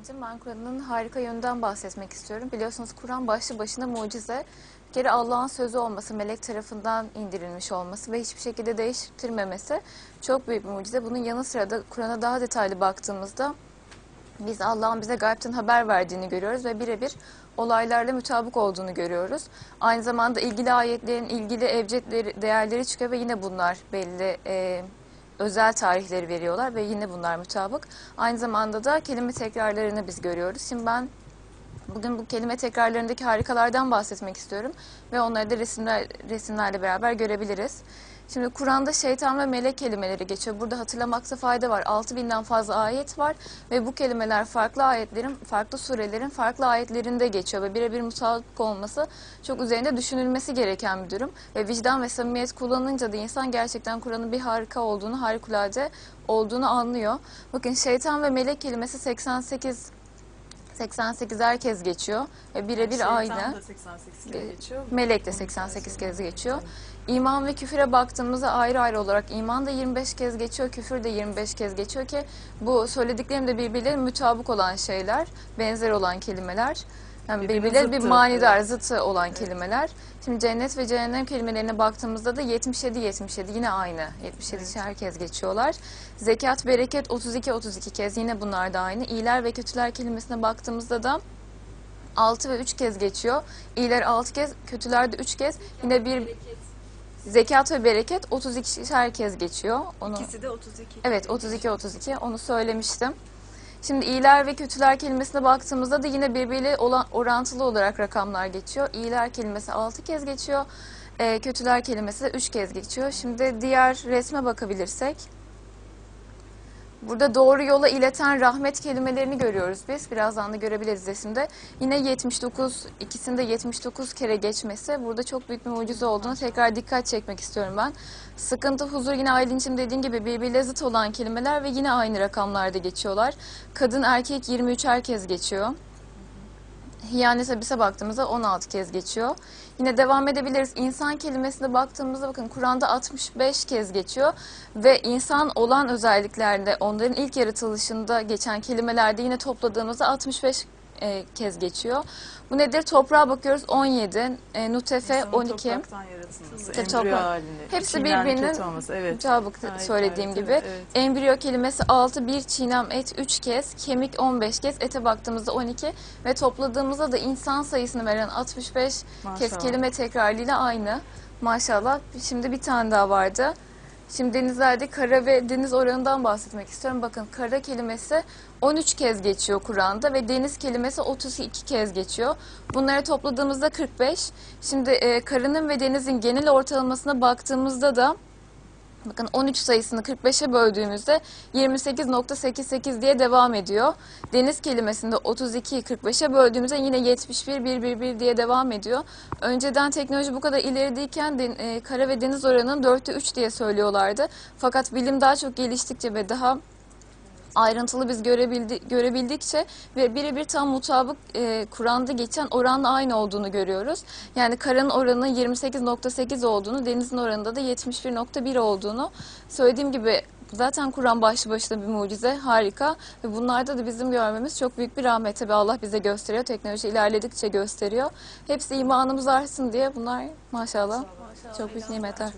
Selin'cim ben Kur'an'ın harika yönünden bahsetmek istiyorum. Biliyorsunuz Kur'an başlı başına mucize. Bir kere Allah'ın sözü olması, melek tarafından indirilmiş olması ve hiçbir şekilde değiştirmemesi çok büyük bir mucize. Bunun yanı sıra da Kur'an'a daha detaylı baktığımızda biz Allah'ın bize gaybten haber verdiğini görüyoruz ve birebir olaylarla mutabık olduğunu görüyoruz. Aynı zamanda ilgili ayetlerin ilgili evcetleri, değerleri çıkıyor ve yine bunlar belli e, özel tarihleri veriyorlar ve yine bunlar mutabık. Aynı zamanda da kelime tekrarlarını biz görüyoruz. Şimdi ben bugün bu kelime tekrarlarındaki harikalardan bahsetmek istiyorum ve onları da resimler, resimlerle beraber görebiliriz. Şimdi Kur'an'da şeytan ve melek kelimeleri geçiyor. Burada hatırlamakta fayda var. 6000'den fazla ayet var ve bu kelimeler farklı ayetlerin, farklı surelerin farklı ayetlerinde geçiyor ve birebir mutabık olması çok üzerinde düşünülmesi gereken bir durum. Ve vicdan ve samimiyet kullanınca da insan gerçekten Kur'an'ın bir harika olduğunu, harikulade olduğunu anlıyor. Bakın şeytan ve melek kelimesi 88 88 herkes geçiyor ve birebir aynı. Da 88 kere geçiyor. Melek de 88 kez geçiyor. İman ve küfüre baktığımızda ayrı ayrı olarak iman da 25 kez geçiyor, küfür de 25 kez geçiyor ki bu söylediklerim de birbirlerine mütabık olan şeyler, benzer olan kelimeler. Yani birbirleri bir manidar, evet. zıtı olan kelimeler. Şimdi cennet ve cehennem kelimelerine baktığımızda da 77 77 yine aynı. 77 Evet. herkes geçiyorlar. Zekat, bereket 32 32 kez yine bunlar da aynı. İyiler ve kötüler kelimesine baktığımızda da 6 ve 3 kez geçiyor. İyiler 6 kez, kötüler de 3 kez. Yine bir zekat ve bereket 32 kez geçiyor. Onu İkisi de 32. Evet 32 32 onu söylemiştim. Şimdi iyiler ve kötüler kelimesine baktığımızda da yine birbiriyle olan, orantılı olarak rakamlar geçiyor. İyiler kelimesi 6 kez geçiyor. Ee, kötüler kelimesi de 3 kez geçiyor. Şimdi diğer resme bakabilirsek. Burada doğru yola ileten rahmet kelimelerini görüyoruz biz. Birazdan da görebiliriz resimde. Yine 79, ikisinde 79 kere geçmesi burada çok büyük bir mucize olduğunu tekrar dikkat çekmek istiyorum ben. Sıkıntı, huzur yine Aylin'cim dediğin gibi birbiriyle zıt olan kelimeler ve yine aynı rakamlarda geçiyorlar. Kadın, erkek 23 herkes geçiyor. Hiyane sabise baktığımızda 16 kez geçiyor. Yine devam edebiliriz. İnsan kelimesine baktığımızda bakın Kur'an'da 65 kez geçiyor ve insan olan özelliklerde onların ilk yaratılışında geçen kelimelerde yine topladığımızda 65 e, kez geçiyor. Bu nedir? Toprağa bakıyoruz 17, e, Nutefe İnsanın 12. Topraktan yaratılması, Tabii embriyo toprak- halinde. Hepsi içinden birbirinin kötü olması, evet. Mutabık Gayet söylediğim gayet, gibi. evet, evet. Embriyo kelimesi 6, bir çiğnem et 3 kez, kemik 15 kez, ete baktığımızda 12 ve topladığımızda da insan sayısını veren 65 kez Maşallah. kelime tekrarıyla aynı. Maşallah. Şimdi bir tane daha vardı. Şimdi denizlerde kara ve deniz oranından bahsetmek istiyorum. Bakın kara kelimesi 13 kez geçiyor Kur'an'da ve deniz kelimesi 32 kez geçiyor. Bunları topladığımızda 45. Şimdi e, karının ve denizin genel ortalamasına baktığımızda da Bakın 13 sayısını 45'e böldüğümüzde 28.88 diye devam ediyor. Deniz kelimesinde 32'yi 45'e böldüğümüzde yine 71 111 diye devam ediyor. Önceden teknoloji bu kadar ilerideyken de, e, kara ve deniz oranının 4'te 3 diye söylüyorlardı. Fakat bilim daha çok geliştikçe ve daha ayrıntılı biz görebildi, görebildikçe ve birebir tam mutabık e, Kur'an'da geçen oranla aynı olduğunu görüyoruz. Yani karanın oranının 28.8 olduğunu, denizin oranında da 71.1 olduğunu söylediğim gibi zaten Kur'an başlı başına bir mucize, harika ve bunlarda da bizim görmemiz çok büyük bir rahmet. Tabii Allah bize gösteriyor, teknoloji ilerledikçe gösteriyor. Hepsi imanımız artsın diye bunlar maşallah çok büyük nimetler.